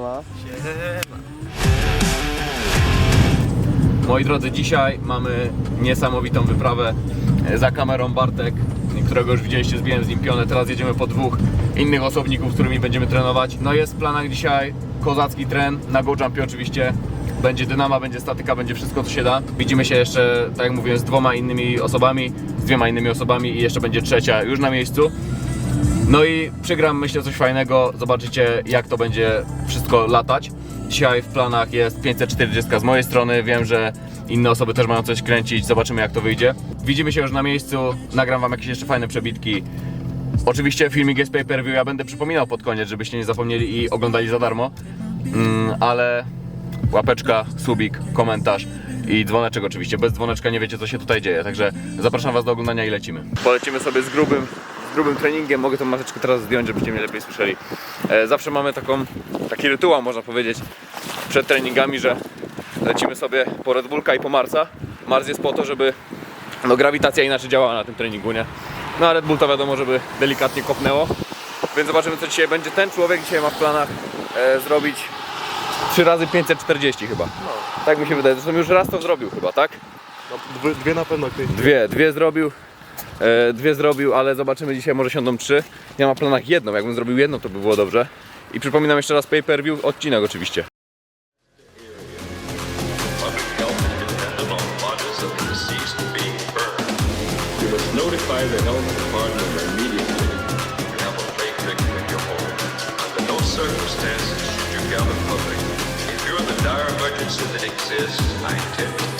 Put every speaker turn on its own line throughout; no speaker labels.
Siema. Moi drodzy, dzisiaj mamy niesamowitą wyprawę za kamerą Bartek, którego już widzieliście, zbiłem z nim pionę. Teraz jedziemy po dwóch innych osobników, z którymi będziemy trenować. No jest w planach dzisiaj kozacki tren, na go jumpie oczywiście. Będzie dynama, będzie statyka, będzie wszystko co się da. Widzimy się jeszcze, tak jak mówiłem, z dwoma innymi osobami, z dwiema innymi osobami i jeszcze będzie trzecia już na miejscu. No i przygram myślę coś fajnego, zobaczycie jak to będzie wszystko latać. Dzisiaj w planach jest 540 z mojej strony, wiem, że inne osoby też mają coś kręcić, zobaczymy jak to wyjdzie. Widzimy się już na miejscu, nagram wam jakieś jeszcze fajne przebitki. Oczywiście filmik jest pay per view, ja będę przypominał pod koniec, żebyście nie zapomnieli i oglądali za darmo. Mm, ale łapeczka, subik, komentarz i dzwoneczek oczywiście. Bez dzwoneczka nie wiecie co się tutaj dzieje, także zapraszam was do oglądania i lecimy. Polecimy sobie z grubym, z grubym treningiem. Mogę tą maseczkę teraz zdjąć, żebyście mnie lepiej słyszeli. E, zawsze mamy taką, taki rytuał można powiedzieć przed treningami, że lecimy sobie po Red Bullka i po Marsa. Mars jest po to, żeby no, grawitacja inaczej działała na tym treningu, nie? No a Red Bull to wiadomo, żeby delikatnie kopnęło. Więc zobaczymy co dzisiaj będzie. Ten człowiek dzisiaj ma w planach e, zrobić 3 razy 540 chyba. Tak mi się wydaje. Zresztą już raz to zrobił chyba, tak?
No, dwie, dwie na pewno.
Dwie, dwie zrobił. E, dwie zrobił, ale zobaczymy dzisiaj może siądą trzy. Ja mam planach jedną. Jakbym zrobił jedną, to by było dobrze. I przypominam jeszcze raz pay per view, odcinek oczywiście.
Dire emergency that exists, I intend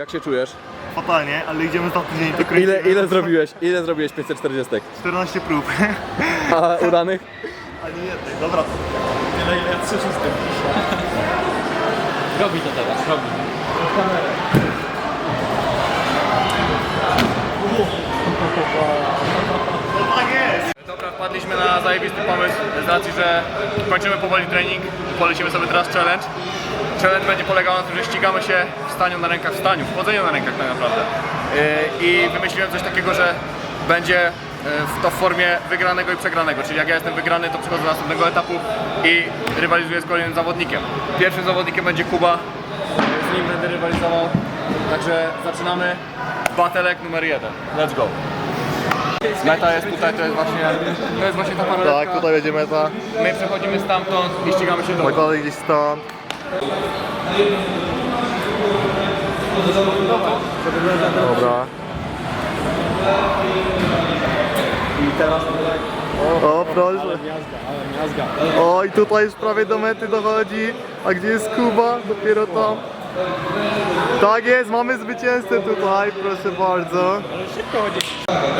Jak się czujesz?
Fatalnie, ale idziemy za tydzień kręcimy.
Ile, ile zrobiłeś? Ile zrobiłeś 540?
14 prób.
A udanych?
Ani jednej. Dobra. Tyle ile ja 3 szóstych.
Robi to teraz, robi.
Dobra, wpadliśmy na zajebisty pomysł z racji, że kończymy powoli trening i polecimy sobie teraz challenge. Challenge będzie polegał na tym, że ścigamy się w staniu na rękach, w staniu, w chodzeniu na rękach tak naprawdę. Yy, I wymyśliłem coś takiego, że będzie w- to w formie wygranego i przegranego, czyli jak ja jestem wygrany, to przechodzę do następnego etapu i rywalizuję z kolejnym zawodnikiem. Pierwszym zawodnikiem będzie Kuba, Yy, z nim będę rywalizował, także zaczynamy. Batelek numer jeden. Let's go. Meta jest tutaj, to jest właśnie, to jest właśnie ta paraletka.
Tak, tutaj będzie meta.
My przechodzimy stamtąd i ścigamy się do.
Kolej gdzieś stąd. Dobra.
I teraz
O, proszę. O, i tutaj już prawie do mety dochodzi. A gdzie jest Kuba? Dopiero tam. Tak jest, mamy zwycięzcę tutaj, proszę bardzo.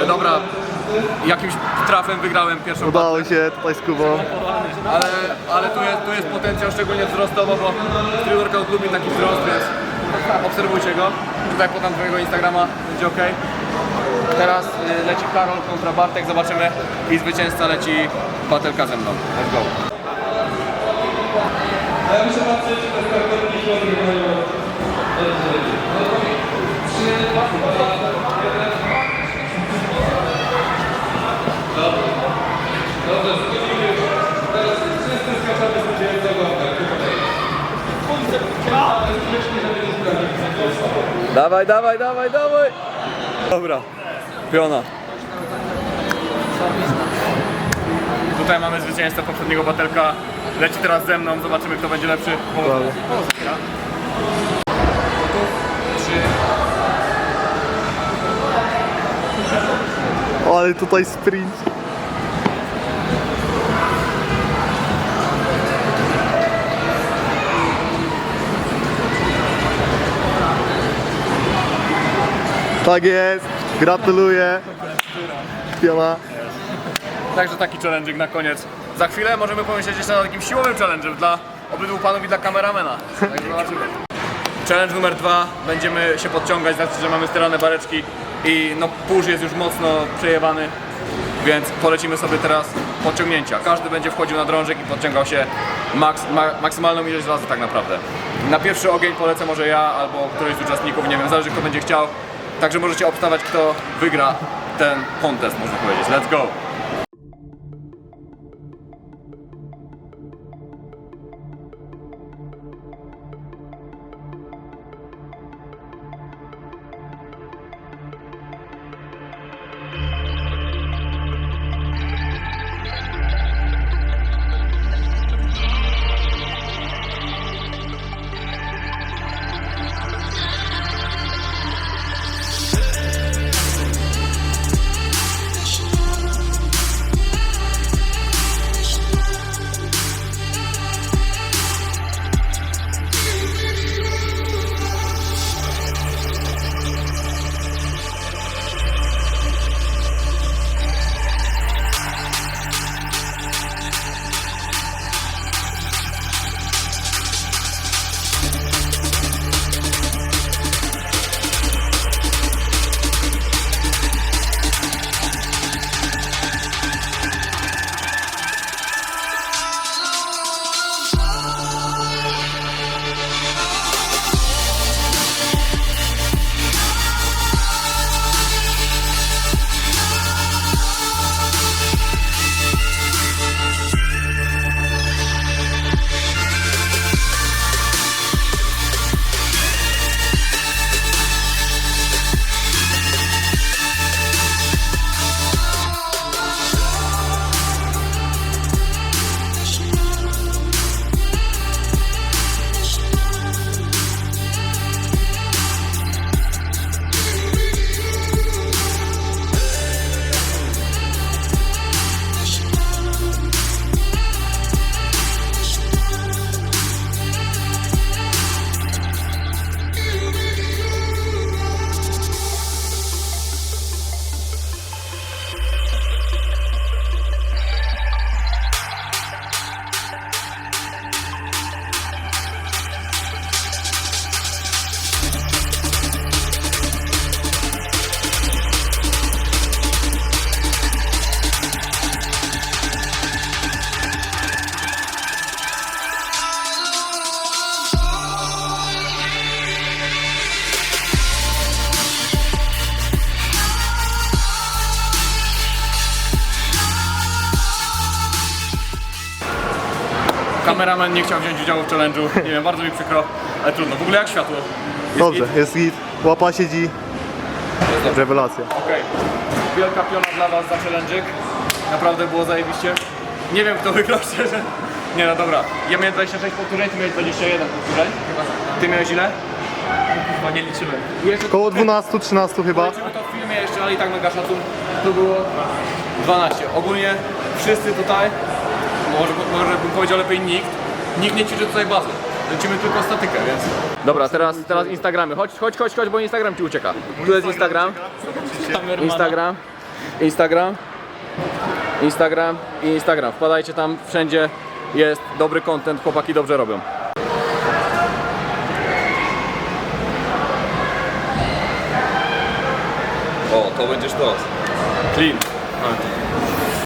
E, Dobra, jakimś trafem wygrałem pierwszą
Udało się tutaj z Kubą.
ale, ale tu, jest, tu jest potencjał szczególnie wzrostowo, bo Street Workout lubi taki wzrost, więc obserwujcie go. Tutaj podam twojego Instagrama, będzie ok. Teraz y, leci Karol kontra Bartek, zobaczymy i zwycięzca leci batelka ze mną. Let's go. Dawaj, dawaj, dawaj, dawaj. Dobra, piona. Tutaj mamy zwycięzcę poprzedniego batelka. Leci teraz ze mną, zobaczymy kto będzie lepszy.
Dobra. Ale tutaj sprint. Tak jest. Gratuluję. Piona.
Także taki challenge'ik na koniec. Za chwilę możemy pomyśleć jeszcze nad takim siłowym challenge'em dla obydwu panów i dla kameramena. Także zobaczymy. Challenge numer dwa. Będziemy się podciągać, znaczy, że mamy styrane bareczki i no pusz jest już mocno przejewany, więc polecimy sobie teraz podciągnięcia. Każdy będzie wchodził na drążek i podciągał się maks, ma, maksymalną ilość razy tak naprawdę. Na pierwszy ogień polecę może ja albo któryś z uczestników, nie wiem, zależy kto będzie chciał. Także możecie obstawać kto wygra ten contest, można powiedzieć. Let's go! Kameraman nie chciał wziąć udziału w challenge'u. Nie wiem, bardzo mi przykro, ale trudno. W ogóle jak światło? Jest
Dobrze,
git?
jest git. Łapa siedzi. Rewelacja.
Okej. Wielka piona dla was za challenge'ik. Naprawdę było zajebiście. Nie wiem kto wygrał szczerze. Nie no dobra. Ja miałem 26 powtórzeń, ty miałeś 21 powtórzeń. Ty miałeś ile? Chyba nie jeszcze
Koło 12-13 chyba.
Liczymy to w filmie jeszcze, ale i tak mega szacun. To było 12. Ogólnie wszyscy tutaj, może, może bym powiedział lepiej nikt, nikt nie ćwiczy tutaj bazy. Lecimy tylko statykę, więc... Dobra, teraz, teraz Instagramy. Chodź, chodź, chodź, chodź, bo Instagram ci ucieka. Tu jest Instagram. Instagram. Instagram. Instagram i Instagram. Wpadajcie tam, wszędzie jest dobry content, chłopaki dobrze robią. O, to będziesz to. Clean.